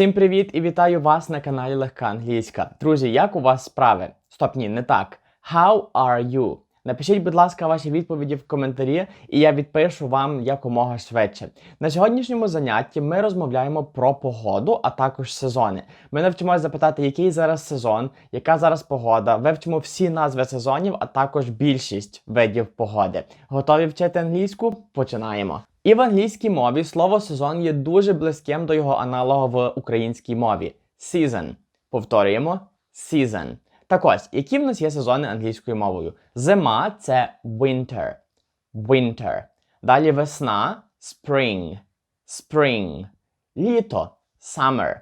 Всім привіт і вітаю вас на каналі Легка Англійська. Друзі, як у вас справи? Стоп, ні, не так. How are you? Напишіть, будь ласка, ваші відповіді в коментарі, і я відпишу вам якомога швидше. На сьогоднішньому занятті ми розмовляємо про погоду, а також сезони. Ми навчимося запитати, який зараз сезон, яка зараз погода. Вивчимо всі назви сезонів, а також більшість видів погоди. Готові вчити англійську? Починаємо. І в англійській мові слово сезон є дуже близьким до його аналога в українській мові season. Повторюємо season. Так ось, які в нас є сезони англійською мовою? Зима це winter. Winter. Далі весна spring. Spring. Літо summer.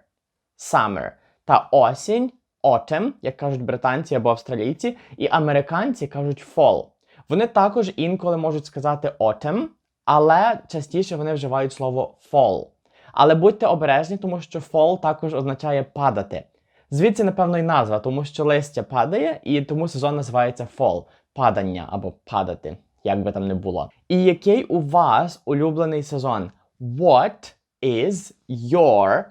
Summer. Та осінь autumn, як кажуть британці або австралійці, і американці кажуть fall. Вони також інколи можуть сказати autumn, але частіше вони вживають слово fall. Але будьте обережні, тому що fall також означає падати. Звідси, напевно, і назва, тому що листя падає, і тому сезон називається fall падання або падати, як би там не було. І який у вас улюблений сезон? What is your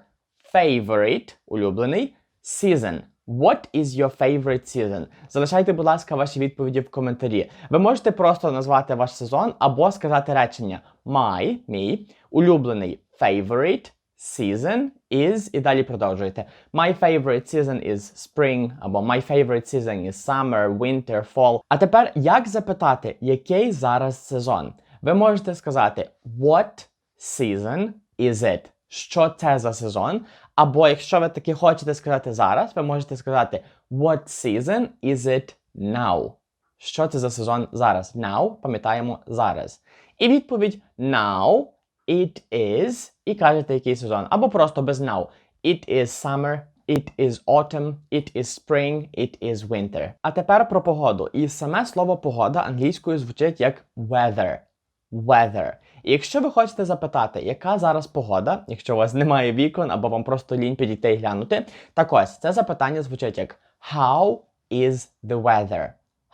favorite улюблений season? What is your favorite season? Залишайте, будь ласка, ваші відповіді в коментарі. Ви можете просто назвати ваш сезон або сказати речення My, мій, улюблений favorite season is і далі продовжуєте. My favorite season is spring або My favorite season is summer, winter, fall. А тепер як запитати, який зараз сезон? Ви можете сказати What season is it? Що це за сезон? Або якщо ви таки хочете сказати зараз, ви можете сказати What season is it now? Що це за сезон зараз? Now, пам'ятаємо зараз. І відповідь now it is, і кажете, який сезон. Або просто без now. It is summer, it is autumn, it is spring, it is winter. А тепер про погоду. І саме слово погода англійською звучить як weather. Weather. І якщо ви хочете запитати, яка зараз погода, якщо у вас немає вікон або вам просто лінь підійти і глянути, так ось це запитання звучить як How is the weather?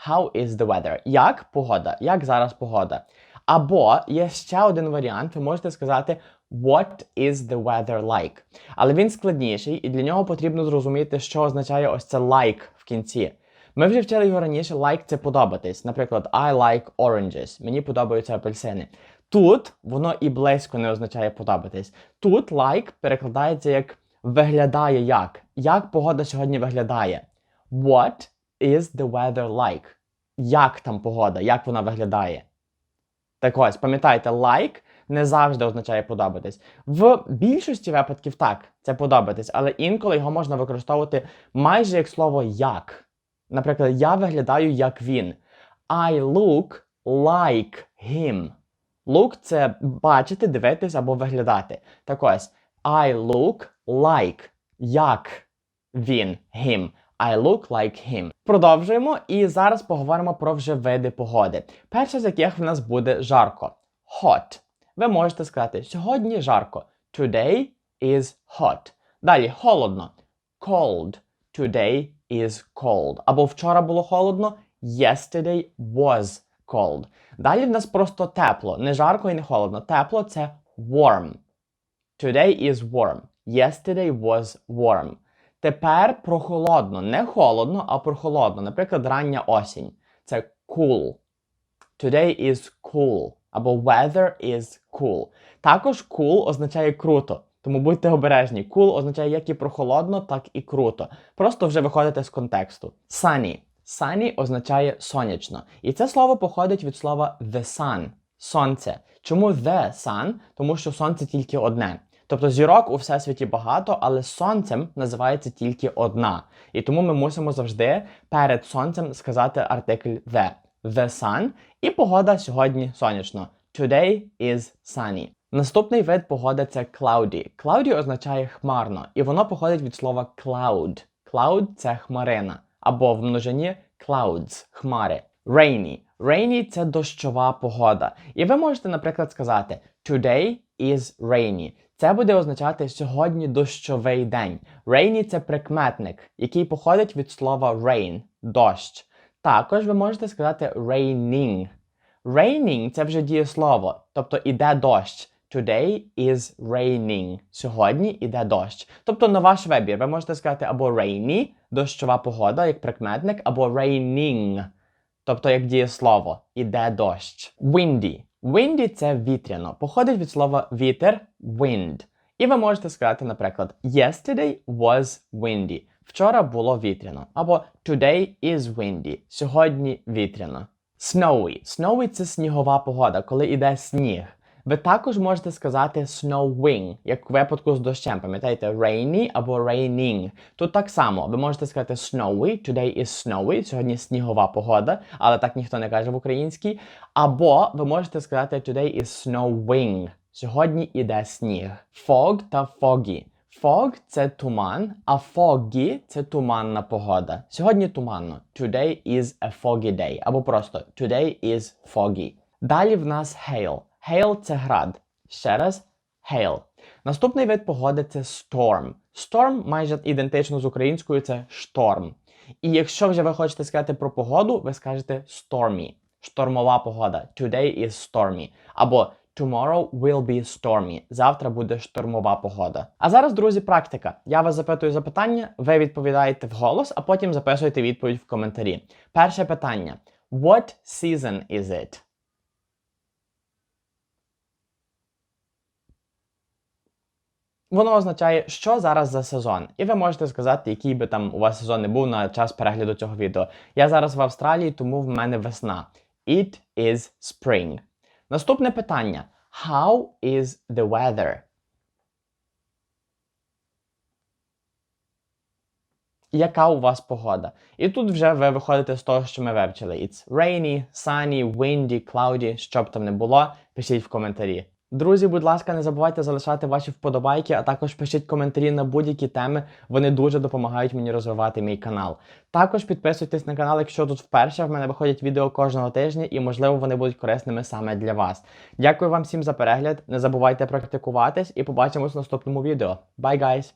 How is the weather? Як погода? Як зараз погода? Або є ще один варіант, ви можете сказати What is the weather like? Але він складніший, і для нього потрібно зрозуміти, що означає ось це like в кінці. Ми вже вчили його раніше, like це подобатись. Наприклад, I like oranges. Мені подобаються апельсини. Тут воно і близько не означає подобатись. Тут like перекладається як виглядає як. Як погода сьогодні виглядає? What is the weather like? Як там погода? Як вона виглядає? Так ось, пам'ятайте, like не завжди означає подобатись. В більшості випадків так, це подобатись, але інколи його можна використовувати майже як слово як. Наприклад, я виглядаю як він. I look like him. Look – це бачити, дивитись або виглядати. Так ось, I look like як він, him. I look like him. Продовжуємо і зараз поговоримо про вже види погоди. Перша з яких в нас буде жарко. Hot. Ви можете сказати сьогодні жарко. Today is hot. Далі холодно. Cold. Today is cold. Або вчора було холодно. Yesterday was cold. Далі в нас просто тепло. Не жарко і не холодно. Тепло це warm. Today is warm. Yesterday was warm. Тепер прохолодно. Не холодно, а прохолодно. Наприклад, рання осінь. Це cool. Today is cool. Або weather is cool. Також cool означає круто. Тому будьте обережні. Cool означає як і прохолодно, так і круто. Просто вже виходите з контексту. Sunny. Sunny означає сонячно. І це слово походить від слова the sun сонце. Чому the sun? Тому що сонце тільки одне. Тобто зірок у всесвіті багато, але сонцем називається тільки одна. І тому ми мусимо завжди перед сонцем сказати артикль the. The sun. І погода сьогодні сонячно. Today is sunny. Наступний вид погоди це cloudy. Cloudy означає хмарно, і воно походить від слова cloud. Cloud – це хмарина. Або в множині clouds хмари. Rainy. Rainy – це дощова погода. І ви можете, наприклад, сказати Today is rainy. Це буде означати сьогодні дощовий день. Rainy – це прикметник, який походить від слова rain дощ. Також ви можете сказати raining. Raining – це вже дієслово, тобто іде дощ. Today is raining. Сьогодні іде дощ. Тобто на ваш вибір. Ви можете сказати або rainy, дощова погода, як прикметник, або raining, тобто як дієслово, іде дощ. Windy. Windy – це вітряно. Походить від слова вітер wind. І ви можете сказати, наприклад, Yesterday was windy. Вчора було вітряно. Або Today is windy. Сьогодні вітряно. Snowy. Snowy – це снігова погода, коли йде сніг. Ви також можете сказати snowing, як в випадку з дощем. Пам'ятаєте, rainy або raining. Тут так само. Ви можете сказати snowy, today is snowy, сьогодні снігова погода, але так ніхто не каже в українській. Або ви можете сказати today is snowing. Сьогодні іде сніг. Fog та foggy. Fog – це туман, а foggy – це туманна погода. Сьогодні туманно. Today is a foggy day. Або просто today is foggy. Далі в нас hail. Hail – це град. Ще раз hail. Наступний вид погоди це storm. Storm майже ідентично з українською це шторм. І якщо вже ви хочете сказати про погоду, ви скажете stormy. Штормова погода. Today is stormy. Або Tomorrow will be stormy. Завтра буде штормова погода. А зараз, друзі, практика. Я вас запитую запитання, ви відповідаєте вголос, а потім записуєте відповідь в коментарі. Перше питання: What season is it? Воно означає, що зараз за сезон. І ви можете сказати, який би там у вас сезон не був на час перегляду цього відео. Я зараз в Австралії, тому в мене весна. It is spring. Наступне питання: How is the weather? Яка у вас погода? І тут вже ви виходите з того, що ми вивчили. It's rainy, sunny, windy, cloudy, що б там не було, пишіть в коментарі. Друзі, будь ласка, не забувайте залишати ваші вподобайки, а також пишіть коментарі на будь-які теми. Вони дуже допомагають мені розвивати мій канал. Також підписуйтесь на канал, якщо тут вперше в мене виходять відео кожного тижня, і можливо вони будуть корисними саме для вас. Дякую вам всім за перегляд. Не забувайте практикуватись і побачимось в наступному відео. Bye, guys!